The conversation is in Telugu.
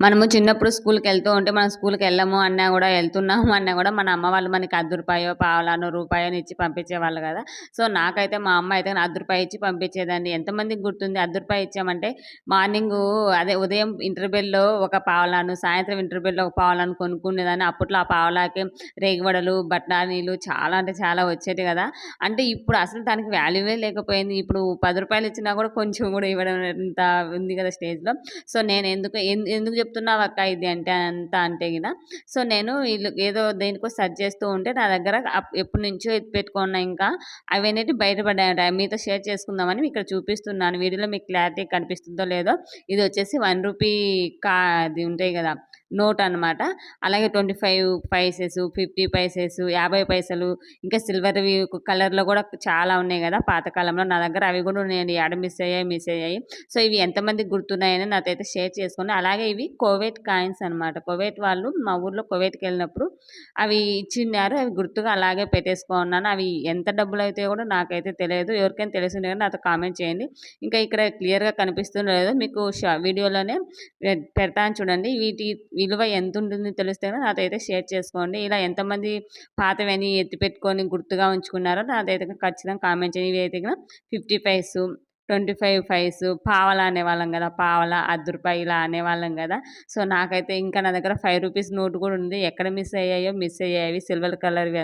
మనము చిన్నప్పుడు స్కూల్‌కి వెళ్తూ ఉంటే, మనం స్కూల్‌కి వెళ్ళము అన్నా కూడా వెళ్తున్నాము అన్నా కూడా మన అమ్మ వాళ్ళు మనకి అర్ధ రూపాయో పావలానో, రూపాయనో ఇచ్చి పంపించేవాళ్ళు కదా సో, నాకైతే మా అమ్మ అయితే అర్ధ రూపాయి ఇచ్చి పంపించేదాన్ని ఎంతమందికి గుర్తుంది అర్ధ రూపాయి ఇచ్చామంటే, మార్నింగ్ అదే ఉదయం ఇంటర్బెల్లో ఒక పావలాను, సాయంత్రం ఇంటర్బెల్లో ఒక పావలాను కొనుక్కునేదాన్ని. అప్పట్లో ఆ పావలాకి రేగివడలు, బఠానీలు చాలా అంటే చాలా వచ్చేది కదా అంటే ఇప్పుడు అసలు దానికి వాల్యూవే లేకపోయింది. ఇప్పుడు పది రూపాయలు ఇచ్చినా కూడా కొంచెం కూడా ఇవ్వడం అంత ఉంది కదా స్టేజ్‌లో. సో, నేను ఎందుకు ఎందుకు చెప్తున్నావు అక్క ఇది అంటే అంతా అంటే కదా సో, నేను వీళ్ళు ఏదో దేనికో సెర్చ్ చేస్తూ ఉంటే నా దగ్గర అప్ ఎప్పటినుంచో ఎత్తిపెట్టుకున్న ఇంకా అవన్నీ బయటపడ్డాయట. మీతో షేర్ చేసుకుందామని ఇక్కడ చూపిస్తున్నాను. వీడియోలో మీకు క్లారిటీ కనిపిస్తుందో లేదో, ఇది వచ్చేసి వన్ రూపీ కా అది ఉంటాయి కదా నోట్ అనమాట. అలాగే twenty five paises fifty paises యాభై పైసలు, ఇంకా సిల్వర్‌వి కలర్‌లో కూడా చాలా ఉన్నాయి కదా పాతకాలంలో నా దగ్గర అవి కూడా ఉన్నాయండి. యాడ మిస్ అయ్యాయి, మిస్ అయ్యాయి. సో, ఇవి ఎంతమందికి గుర్తున్నాయని నాతైతే షేర్ చేసుకుని అలాగే ఇవి కోవేట్ కాయిన్స్ అనమాట. కోవేట్ వాళ్ళు మా ఊర్లో కువైట్‌కెళ్ళినప్పుడు అవి ఇచ్చిన్నారు. అవి గుర్తుగా అలాగే పెట్టేసుకున్నాను. అవి ఎంత డబ్బులు అయితే కూడా నాకైతే తెలియదు. ఎవరికైనా తెలిసిందే కానీ నాతో కామెంట్ చేయండి. ఇంకా ఇక్కడ క్లియర్‌గా కనిపిస్తుందో లేదో మీకు వీడియోలోనే పెడతాను చూడండి. వీటి విలువ ఎంతుంటుందో తెలిస్తే గనుక నాతో షేర్ చేసుకోండి. ఇలా ఎంతమంది పాతవన్నీ ఎత్తిపెట్టుకొని గుర్తుగా ఉంచుకున్నారో నాదైతే ఖచ్చితంగా కామెంట్ చేయండి. ఇవైతే గన 50 పైసు, 25 పైసు, పావలా అనేవాళ్ళం కదా పావలా, అర్ధ రూపాయి ఇలా అనేవాళ్ళం కదా సో, నాకైతే ఇంకా నా దగ్గర ఫైవ్ రూపీస్ నోట్ కూడా ఉంది. ఎక్కడ మిస్ అయ్యాయో మిస్ అయ్యాయి. సిల్వర్ కలర్‌వి